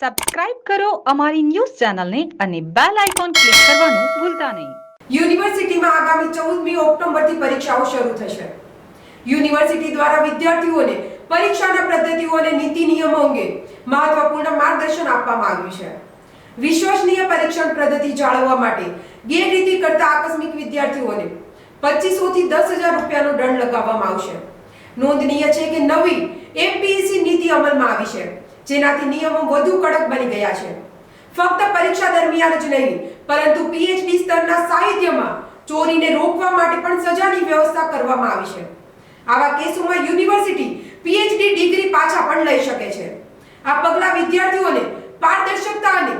Subscribe કરો અમારી news ચેનલને અને બેલ આઇકોન ક્લિક કરવાનું ભૂલતા નહીં. યુનિવર્સિટીમાં આગામી ચૌદમી ઓક્ટોબરથી પરીક્ષાઓ શરૂ થશે. યુનિવર્સિટી દ્વારા વિદ્યાર્થીઓને પરીક્ષાના પદ્ધતિઓ અને નીતિ નિયમો અંગે મહત્વપૂર્ણ માર્ગદર્શન આપવામાં આવ્યું છે. વિશ્વસનીય પરીક્ષણ પદ્ધતિ જાળવવા માટે ગેરરીતિ કરતા આકસ્મિક વિદ્યાર્થીઓને પચીસો દસ હજાર રૂપિયાનો દંડ લગાવવામાં આવશે. નોંધનીય છે કે નવી એમપીએસસી નીતિ અમલમાં આવી છે. જેનાથી નિયમો વધુ કડક બની ગયા છે. ફક્ત પરીક્ષા દરમિયાન જ નહીં, પરંતુ પીએચડી સ્તરના સાહિત્યમાં ચોરીને રોકવા માટે પણ સજાની વ્યવસ્થા કરવામાં આવી છે. આવા કેસોમાં યુનિવર્સિટી પીએચડી ડિગ્રી પાછા પણ લઈ શકે છે. આ પગલાં વિદ્યાર્થીઓને પારદર્શકતા અને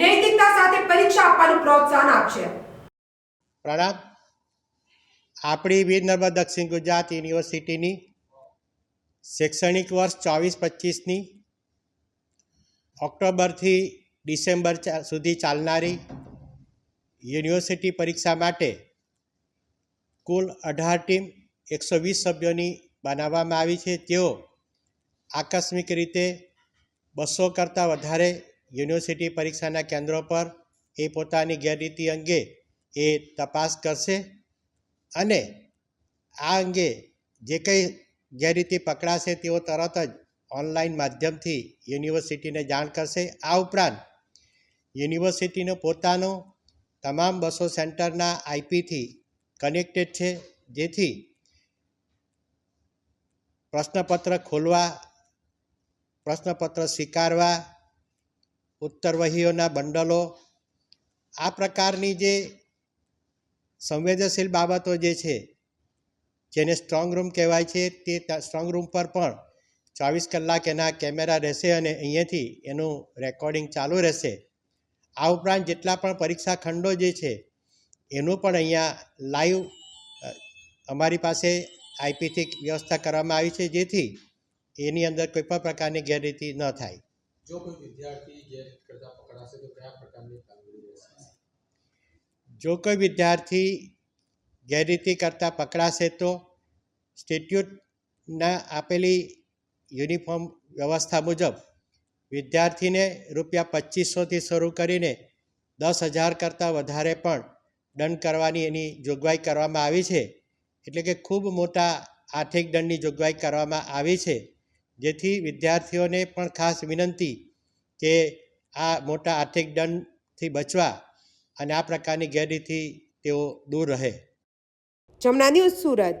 નૈતિકતા સાથે પરીક્ષા આપવાનું પ્રોત્સાહન આપશે. પ્રણામ આપણી વીર દક્ષિણ ગુજરાત યુનિવર્સિટીની શૈક્ષણિક વર્ષ ચોવીસ પચીસની ઓક્ટોબરથી ડિસેમ્બર સુધી ચાલનારી યુનિવર્સિટી પરીક્ષા માટે કુલ અઢાર ટીમ એકસો વીસ સભ્યોની બનાવવામાં આવી છે. તેઓ આકસ્મિક રીતે બસો કરતાં વધારે યુનિવર્સિટી પરીક્ષાના કેન્દ્રો પર એ પોતાની ગેરરીતિ અંગે એ તપાસ કરશે અને આ અંગે જે કંઈ ગેરરીતિ પકડાશે તેઓ તરત જ ઓનલાઈન માધ્યમથી યુનિવર્સિટીને જાણ કરશે. આ ઉપરાંત યુનિવર્સિટીનો પોતાનો તમામ બસો સેન્ટરના આઈપીથી કનેક્ટેડ છે. જેથી પ્રશ્નપત્ર ખોલવા, પ્રશ્નપત્ર સ્વીકારવા, ઉત્તરવહીઓના બંડલો, આ પ્રકારની જે સંવેદનશીલ બાબતો જે છે, જેને સ્ટ્રોંગ રૂમ કહેવાય છે, તે સ્ટ્રોંગ રૂમ પર પણ ચોવીસ કલાક એના કેમેરા રહેશે અને અહીંયાથી એનું રેકોર્ડિંગ ચાલુ રહેશે. આ ઉપરાંત જેટલા પણ પરીક્ષા ખંડો જે છે એનું પણ અહીંયા લાઈવ અમારી પાસે આઈપીથી વ્યવસ્થા કરવામાં આવી છે જેથી એની અંદર કોઈ પણ પ્રકારની ગેરરીતિ ન થાય. જો કોઈ વિદ્યાર્થી કરતા પકડાશે તો કયા પ્રકારની જો કોઈ વિદ્યાર્થી ગેરરીતિ કરતાં પકડાશે તો સ્ટેટ્યુટના આપેલી યુનિફોર્મ વ્યવસ્થા મુજબ વિદ્યાર્થીને રૂપિયા પચીસોથી શરૂ કરીને દસ હજાર કરતાં વધારે પણ દંડ કરવાની એની જોગવાઈ કરવામાં આવી છે. એટલે કે ખૂબ મોટા આર્થિક દંડની જોગવાઈ કરવામાં આવી છે. જેથી વિદ્યાર્થીઓને પણ ખાસ વિનંતી કે આ મોટા આર્થિક દંડથી બચવા અને આ પ્રકારની ગેરરીતિ તેઓ દૂર રહે. જમના ન્યૂઝ સુરત.